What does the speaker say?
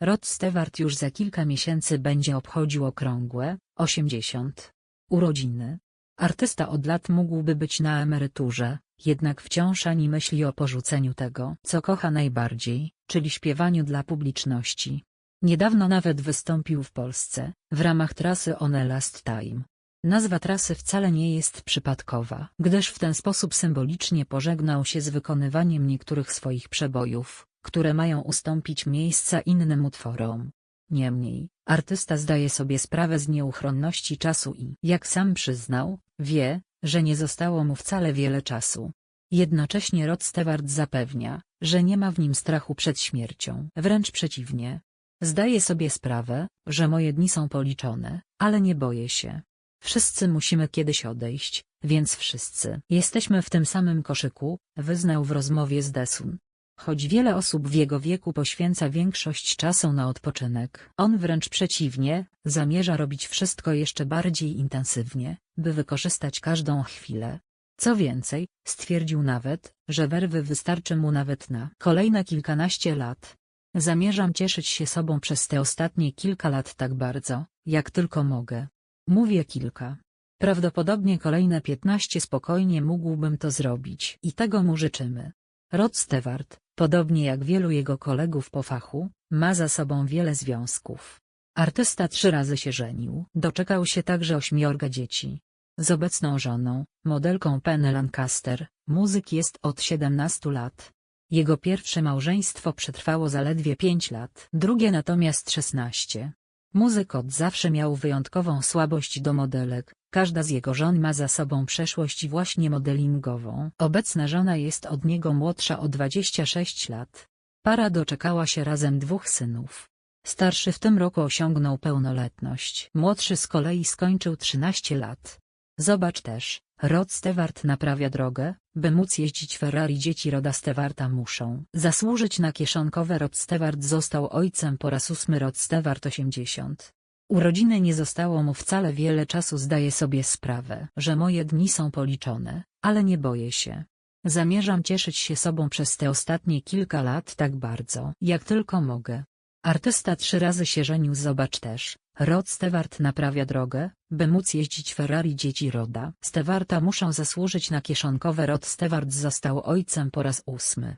Rod Stewart już za kilka miesięcy będzie obchodził okrągłe, 80. urodziny. Artysta od lat mógłby być na emeryturze, jednak wciąż ani myśli o porzuceniu tego, co kocha najbardziej, czyli śpiewaniu dla publiczności. Niedawno nawet wystąpił w Polsce, w ramach trasy On a Last Time. Nazwa trasy wcale nie jest przypadkowa, gdyż w ten sposób symbolicznie pożegnał się z wykonywaniem niektórych swoich przebojów, które mają ustąpić miejsca innym utworom. Niemniej, artysta zdaje sobie sprawę z nieuchronności czasu i, jak sam przyznał, wie, że nie zostało mu wcale wiele czasu. Jednocześnie Rod Stewart zapewnia, że nie ma w nim strachu przed śmiercią, wręcz przeciwnie. Zdaję sobie sprawę, że moje dni są policzone, ale nie boję się. Wszyscy musimy kiedyś odejść, więc wszyscy jesteśmy w tym samym koszyku, wyznał w rozmowie z Desun. Choć wiele osób w jego wieku poświęca większość czasu na odpoczynek, on wręcz przeciwnie, zamierza robić wszystko jeszcze bardziej intensywnie, by wykorzystać każdą chwilę. Co więcej, stwierdził nawet, że werwy wystarczy mu nawet na kolejne kilkanaście lat. Zamierzam cieszyć się sobą przez te ostatnie kilka lat tak bardzo, jak tylko mogę. Mówię kilka. Prawdopodobnie kolejne piętnaście spokojnie mógłbym to zrobić i tego mu życzymy. Rod Stewart, podobnie jak wielu jego kolegów po fachu, ma za sobą wiele związków. Artysta trzy razy się żenił, doczekał się także ośmiorga dzieci. Z obecną żoną, modelką Penny Lancaster, muzyk jest od 17 lat. Jego pierwsze małżeństwo przetrwało zaledwie 5 lat, drugie natomiast 16. Muzyk od zawsze miał wyjątkową słabość do modelek, każda z jego żon ma za sobą przeszłość właśnie modelingową. Obecna żona jest od niego młodsza o 26 lat. Para doczekała się razem dwóch synów. Starszy w tym roku osiągnął pełnoletność, młodszy z kolei skończył 13 lat. Zobacz też, Rod Stewart naprawia drogę, by móc jeździć Ferrari dzieci Roda Stewarta muszą zasłużyć na kieszonkowe Rod Stewart został ojcem po raz ósmy Rod Stewart 80. Urodziny nie zostało mu wcale wiele czasu zdaję sobie sprawę, że moje dni są policzone, ale nie boję się. Zamierzam cieszyć się sobą przez te ostatnie kilka lat tak bardzo, jak tylko mogę. Artysta trzy razy się żenił zobacz też, Rod Stewart naprawia drogę, by móc jeździć Ferrari dzieci Roda. Stewarta muszą zasłużyć na kieszonkowe Rod Stewart został ojcem po raz ósmy.